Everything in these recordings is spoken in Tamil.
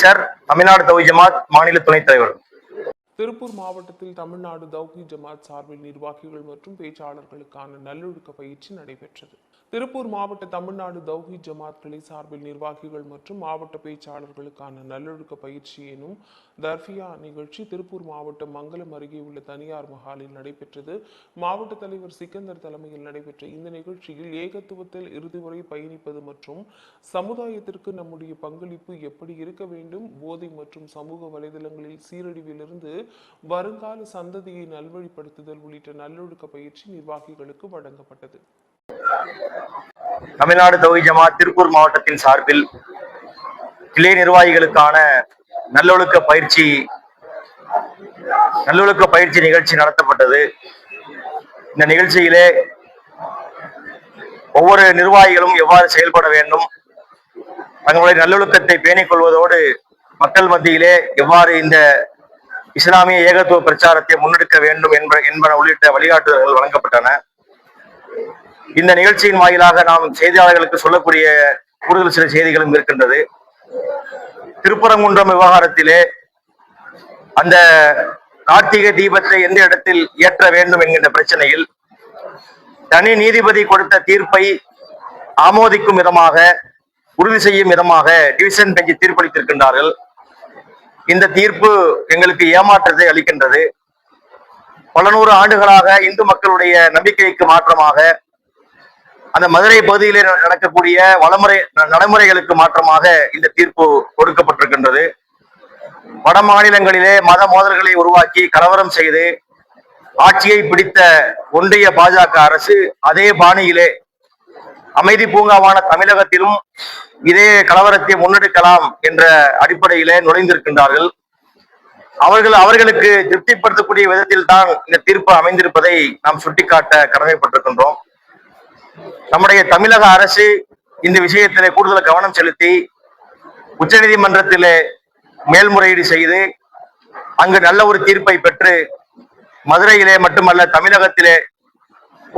சார் தமிழ்நாடு தவி ஜமாத் மாநில துணைத் தலைவர். திருப்பூர் மாவட்டத்தில் தமிழ்நாடு தௌஹி ஜமாத் சார்பில் நிர்வாகிகள் மற்றும் பேச்சாளர்களுக்கான நல்லொழுக்க பயிற்சி நடைபெற்றது. திருப்பூர் மாவட்ட தமிழ்நாடு தௌஹி ஜமாத் கிளை சார்பில் நிர்வாகிகள் மற்றும் மாவட்ட பேச்சாளர்களுக்கான நல்லொழுக்க பயிற்சி எனும் தர்ஃபியா நிகழ்ச்சி திருப்பூர் மாவட்டம் மங்கலம் அருகே உள்ள தனியார் மஹாலில் நடைபெற்றது. மாவட்ட தலைவர் சிக்கந்தர் தலைமையில் நடைபெற்ற இந்த நிகழ்ச்சியில் ஏகத்துவத்தில் இறுதிவரை பயணிப்பது மற்றும் சமுதாயத்திற்கு நம்முடைய பங்களிப்பு எப்படி இருக்க வேண்டும் போதை மற்றும் சமூக வலைதளங்களில் சீரழிவிலிருந்து வருங்கால சந்ததியை நல்வழிப்படுத்துதல் உள்ளிட்ட நல்லொழுக்க பயிற்சி நிர்வாகிகளுக்கு வழங்கப்பட்டது. தமிழ்நாடு தவி ஜமா திருப்பூர் மாவட்டத்தின் சார்பில் கிளை நிர்வாகிகளுக்கான நல்லொழுக்க பயிற்சி நல்லொழுக்க பயிற்சி நிகழ்ச்சி நடத்தப்பட்டது. இந்த நிகழ்ச்சியிலே ஒவ்வொரு நிர்வாகிகளும் எவ்வாறு செயல்பட வேண்டும் தங்களுடைய நல்லொழுக்கத்தை பேணிக் கொள்வதோடு மக்கள் மத்தியிலே எவ்வாறு இந்த இஸ்லாமிய ஏகத்துவ பிரச்சாரத்தை முன்னெடுக்க வேண்டும் என்ப என்பன உள்ளிட்ட வழிகாட்டுதல்கள் வழங்கப்பட்டன. இந்த நிகழ்ச்சியின் வாயிலாக நாம் செய்தியாளர்களுக்கு சொல்லக்கூடிய கூடுதல் சில செய்திகளும் இருக்கின்றது. திருப்பரங்குன்றம் விவகாரத்திலே அந்த கார்த்திகை தீபத்தை எந்த இடத்தில் ஏற்ற வேண்டும் என்கின்ற பிரச்சனையில் தனி நீதிபதி கொடுத்த தீர்ப்பை ஆமோதிக்கும் விதமாக உறுதி செய்யும் விதமாக டிவிஷன் பெஞ்சு தீர்ப்பளித்திருக்கின்றார்கள். இந்த தீர்ப்பு எங்களுக்கு ஏமாற்றத்தை அளிக்கின்றது. பல நூறு ஆண்டுகளாக இந்து மக்களுடைய நம்பிக்கைக்கு மாற்றமாக அந்த மதுரை பகுதியிலே நடக்கக்கூடிய வளமுறை நடைமுறைகளுக்கு மாற்றமாக இந்த தீர்ப்பு கொடுக்கப்பட்டிருக்கின்றது. வட மாநிலங்களிலே மத மோதல்களை உருவாக்கி கலவரம் செய்து ஆட்சியை பிடித்த ஒன்றிய பாஜக அரசு அதே பாணியிலே அமைதி பூங்காவான தமிழகத்திலும் இதே கலவரத்தை முன்னெடுக்கலாம் என்ற அடிப்படையிலே நுழைந்திருக்கின்றார்கள். அவர்கள் அவர்களுக்கு திருப்திப்படுத்தக்கூடிய விதத்தில் தான் இந்த தீர்ப்பு அமைந்திருப்பதை நாம் சுட்டிக்காட்ட கடமைப்பட்டிருக்கின்றோம். நம்முடைய தமிழக அரசு இந்த விஷயத்திலே கூடுதல் கவனம் செலுத்தி உச்சநீதிமன்றத்திலே மேல்முறையீடு செய்து அங்கு நல்ல ஒரு தீர்ப்பை பெற்று மதுரையிலே மட்டுமல்ல தமிழகத்திலே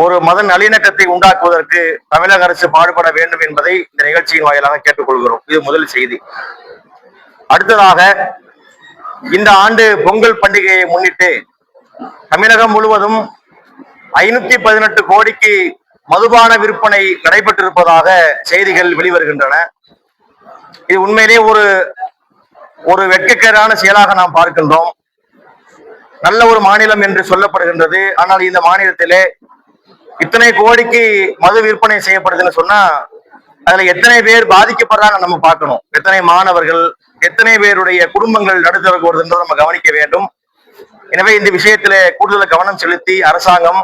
ஒரு மத நல்லிணக்கத்தை உண்டாக்குவதற்கு தமிழக அரசு பாடுபட வேண்டும் என்பதை இந்த நிகழ்ச்சியின் வாயிலாக கேட்டுக்கொள்கிறோம். இது முதல் செய்தி. அடுத்ததாக இந்த ஆண்டு பொங்கல் பண்டிகையை முன்னிட்டு தமிழகம் முழுவதும் ஐநூத்தி பதினெட்டு கோடிக்கு மதுபான விற்பனை நடைபெற்றிருப்பதாக செய்திகள் வெளிவருகின்றன. இது உண்மையிலே ஒரு ஒரு வெட்கக்கேடான செயலாக நாம் பார்க்கின்றோம். நல்ல ஒரு மாநிலம் என்று சொல்லப்படுகின்றது. ஆனால் இந்த மாநிலத்திலே இத்தனை கோடிக்கு மது விற்பனை செய்யப்படுதுன்னு சொன்னா அதுல எத்தனை பேர் பாதிக்கப்படுறாங்க நம்ம பார்க்கணும். எத்தனை மாணவர்கள் எத்தனை பேருடைய குடும்பங்கள் நடுத்தரக்கு வருதுன்றதை நம்ம கவனிக்க வேண்டும். எனவே இந்த விஷயத்துல கூடுதல் கவனம் செலுத்தி அரசாங்கம்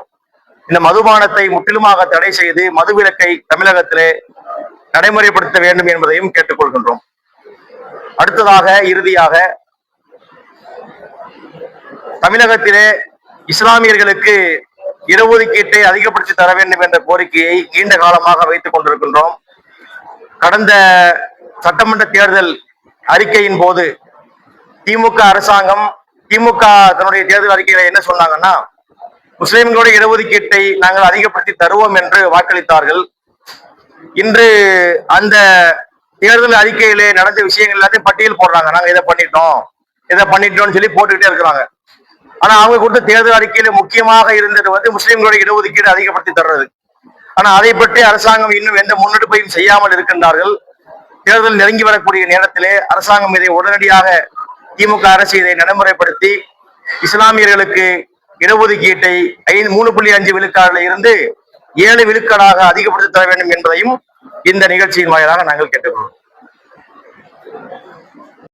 இந்த மதுபானத்தை முற்றிலுமாக தடை செய்து மதுவிலக்கை தமிழகத்திலே நடைமுறைப்படுத்த வேண்டும் என்பதையும் கேட்டுக்கொள்கின்றோம். அடுத்ததாக இறுதியாக தமிழகத்திலே இஸ்லாமியர்களுக்கு இடஒதுக்கீட்டை அதிகப்படுத்தி தர வேண்டும் என்ற கோரிக்கையை நீண்ட காலமாக வைத்துக் கொண்டிருக்கின்றோம். கடந்த சட்டமன்ற தேர்தல் அறிக்கையின் போது திமுக அரசாங்கம் திமுக தன்னுடைய தேர்தல் அறிக்கையில என்ன சொன்னாங்கன்னா முஸ்லிம்களுடைய இடஒதுக்கீட்டை நாங்கள் அதிகப்படுத்தி தருவோம் என்று வாக்களித்தார்கள். இன்று அந்த தேர்தல் அறிக்கையிலே நடந்த விஷயங்கள் எல்லாத்தையும் பட்டியல் போடுறாங்க. நாங்க இதை பண்ணிட்டோம் இதை பண்ணிட்டோம்னு சொல்லி போட்டுக்கிட்டே இருக்கிறாங்க. ஆனா அவங்க கொடுத்த தேர்தல் அறிக்கையில முக்கியமாக இருந்தது வந்து முஸ்லிம்களுடைய இடஒதுக்கீடு அதிகப்படுத்தி தர்றது. ஆனா அதை பற்றி அரசாங்கம் இன்னும் எந்த முன்னெடுப்பையும் செய்யாமல் இருக்கின்றார்கள். தேர்தல் நெருங்கி வரக்கூடிய நேரத்திலே அரசாங்கம் இதை உடனடியாக திமுக அரசு இதை நடைமுறைப்படுத்தி இஸ்லாமியர்களுக்கு இடஒதுக்கீட்டை ஐந்து மூணு புள்ளி அஞ்சு விழுக்காடுல இருந்து ஏழு விழுக்காடாக அதிகப்படுத்தி தர வேண்டும் என்பதையும் இந்த நிகழ்ச்சியின் வாயிலாக நாங்கள் கேட்டுக்கொள்வோம்